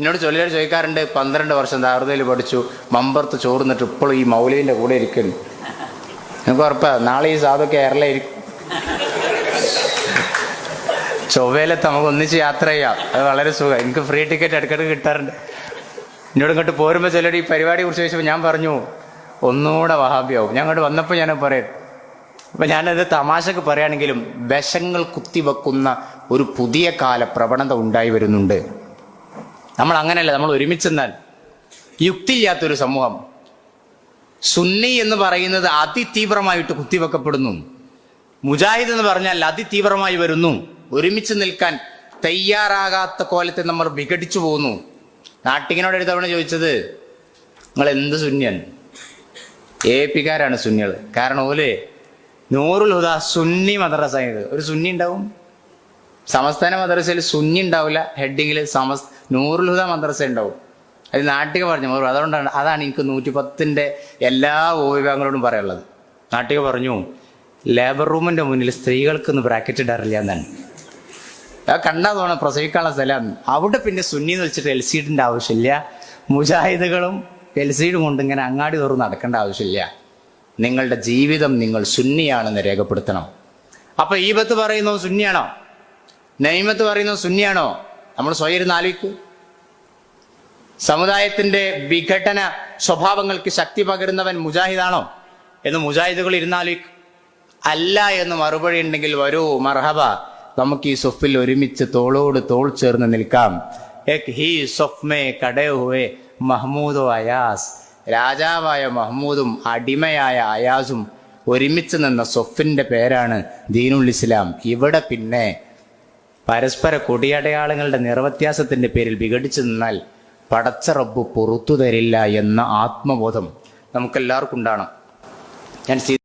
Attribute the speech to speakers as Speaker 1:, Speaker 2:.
Speaker 1: എന്നോട് ചൊല്ലിയാൽ ചോദിക്കാറുണ്ട് പന്ത്രണ്ട് വർഷം ദാറുദയിൽ പഠിച്ചു മമ്പർത്ത് ചോർന്നിട്ട് ഇപ്പോഴും ഈ മൗലീന്റെ കൂടെ ഇരിക്കുന്നു. എനിക്ക് ഉറപ്പാ നാളെ ഈ സാധു ഇരിക്കും ചൊവ്വയിലെത്ത് നമുക്ക് ഒന്നിച്ച് യാത്ര ചെയ്യാം. അത് വളരെ സുഖം. എനിക്ക് ഫ്രീ ടിക്കറ്റ് ഇടയ്ക്കിടയ്ക്ക് കിട്ടാറുണ്ട്. എന്നോട് ഇങ്ങോട്ട് പോരുമ്പോൾ ചിലർ ഈ പരിപാടി കുറിച്ച് ചോദിച്ചപ്പോൾ ഞാൻ പറഞ്ഞു ഒന്നുകൂടെ വഹാബിയാവും. ഞാൻ അങ്ങോട്ട് വന്നപ്പോൾ ഞാൻ പറയും അപ്പം ഞാനത് തമാശക്ക് പറയുകയാണെങ്കിലും വിഷങ്ങൾ കുത്തിവെക്കുന്ന ഒരു പുതിയ കാല പ്രവണത ഉണ്ടായി വരുന്നുണ്ട്. നമ്മൾ അങ്ങനെയല്ല നമ്മൾ ഒരുമിച്ചെന്നാൽ യുക്തിയില്ലാത്തൊരു സമൂഹം. സുന്നി എന്ന് പറയുന്നത് അതിതീവ്രമായിട്ട് കുത്തിവെക്കപ്പെടുന്നു. മുജാഹിദ് എന്ന് പറഞ്ഞാൽ അതിതീവ്രമായി വരുന്നു. ഒരുമിച്ച് നിൽക്കാൻ തയ്യാറാകാത്ത കോലത്തെ നമ്മൾ വിഘടിച്ചു പോകുന്നു. നാട്ടിങ്ങനോട് ഒരു തവണ ചോദിച്ചത് നിങ്ങൾ എന്ത് സുന്യൻ? എ പിക്കാരാണ് സുന്നികൾ. കാരണം ഓലെ നൂറുൽ ഹുദ സുന്നി മദ്രസ ഒരു സുന്നി ഉണ്ടാവും? സമസ്ഥാന മദ്രസയിൽ സുന്നി ഉണ്ടാവില്ല. ഹെഡിങ്ങിൽ സമസ് നൂറുൽ ഹുദ മദ്രസ ഉണ്ടാവും. അത് നാട്ടിക പറഞ്ഞു മറുപടി അതുകൊണ്ടാണ് അതാണ് എനിക്ക് നൂറ്റി പത്തിന്റെ എല്ലാ ഉപവിഭാഗങ്ങളോടും പറയാനുള്ളത്. നാട്ടിക പറഞ്ഞു ലേബർ റൂമിന്റെ മുന്നിൽ സ്ത്രീകൾക്കൊന്നും ബ്രാക്കറ്റ് ഇടാറില്ല എന്നാണ്. കണ്ടാ തോന്നണം പ്രസവിക്കാനുള്ള സ്ഥലമാണ് അവിടെ പിന്നെ സുന്നി എന്ന് വെച്ചിട്ട് എൽ സീഡിന്റെ ആവശ്യമില്ല. മുജാഹിദുകളും എൽ സീഡും കൊണ്ട് ഇങ്ങനെ അങ്ങാടി തോറും നടക്കേണ്ട ആവശ്യമില്ല. നിങ്ങളുടെ ജീവിതം നിങ്ങൾ സുന്നിയാണെന്ന് രേഖപ്പെടുത്തണം. അപ്പൊ ഈബത്ത് പറയുന്നത് സുന്നിയാണോ? നൈമത്ത് പറയുന്നത് സുന്നിയാണോ? നമ്മൾ സ്വയം ഇരുന്ന് ആലോചിക്കൂ. സമുദായത്തിന്റെ വിഘടന സ്വഭാവങ്ങൾക്ക് ശക്തി പകരുന്നവൻ മുജാഹിദാണോ എന്ന് മുജാഹിദുകൾ ഇരുന്നാലോചിക്കും അല്ല എന്ന് മറുപടി ഉണ്ടെങ്കിൽ വരൂ മർഹബ നമുക്ക് ഈ സൊഫിൽ ഒരുമിച്ച് തോളോട് തോൾ ചേർന്ന് നിൽക്കാം. മഹ്മൂദോ അയാസ്. രാജാവായ മഹ്മൂദും അടിമയായ അയാസും ഒരുമിച്ച് നിന്ന സൊഫിന്റെ പേരാണ് ദീനുൽ ഇസ്ലാം. ഇവിടെ പിന്നെ പരസ്പര കൊടിയടയാളങ്ങളുടെ നിറവ്യത്യാസത്തിന്റെ പേരിൽ വിഘടിച്ചു നിന്നാൽ പടച്ച റബ്ബ് പുറത്തു തരില്ല എന്ന ആത്മബോധം നമുക്കെല്ലാവർക്കും ഉണ്ടാണ് ഞാൻ